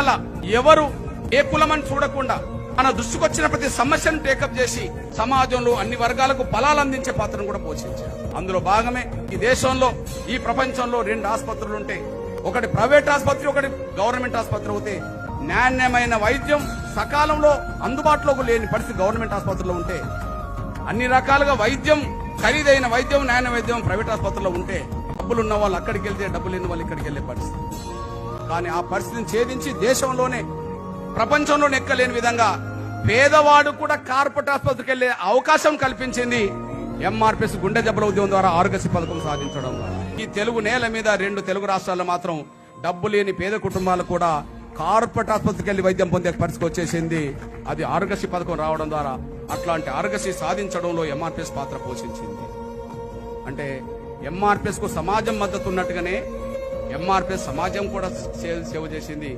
వల్ల ఎవరు ఏ కులమని చూడకుండా మన దృష్టికొచ్చిన ప్రతి సమస్యను టేకప్ చేసి సమాజంలో అన్ని వర్గాలకు ఫలాలు అందించే పాత్రను కూడా పోషించారు. అందులో భాగమే ఈ దేశంలో ఈ ప్రపంచంలో రెండు ఆసుపత్రులు ఉంటే ఒకటి ప్రైవేట్ ఆసుపత్రి ఒకటి గవర్నమెంట్ ఆసుపత్రి అవుతే నాణ్యమైన వైద్యం సకాలంలో అందుబాటులోకి లేని పరిస్థితి గవర్నమెంట్ ఆసుపత్రిలో ఉంటే అన్ని రకాలుగా వైద్యం ఖరీదైన వైద్యం నాణ్య వైద్యం ప్రైవేట్ ఆసుపత్రిలో ఉంటే డబ్బులు ఉన్న వాళ్ళు అక్కడికి వెళ్తే డబ్బులు లేని వాళ్ళు ఇక్కడికి వెళ్ళే పరిస్థితి. కానీ ఆ పరిస్థితిని ఛేదించి దేశంలోనే ప్రపంచంలో ఎక్కలేని విధంగా పేదవాడు కూడా కార్పొరేట్ ఆసుపత్రికి వెళ్ళే అవకాశం కల్పించింది ఎంఆర్పిఎస్ గుండె జబ్బుల ఉద్యమం ద్వారా ఆరోగ్యశ్రీ పథకం సాధించడం. ఈ తెలుగు నేల మీద రెండు తెలుగు రాష్ట్రాల్లో మాత్రం డబ్బు లేని పేద కుటుంబాలు కూడా కార్పొరేట్ ఆసుపత్రికి వెళ్ళి వైద్యం పొందే పరిస్థితి వచ్చేసింది. అది ఆరోగ్యశ్రీ పథకం రావడం ద్వారా అట్లాంటి ఆరోగ్యశ్రీ సాధించడంలో ఎంఆర్పిఎస్ పాత్ర పోషించింది. అంటే ఎంఆర్పిఎస్కు సమాజం మద్దతు ఉన్నట్టుగానే ఎంఆర్పీ సమాజం కూడా సేవ చేసింది.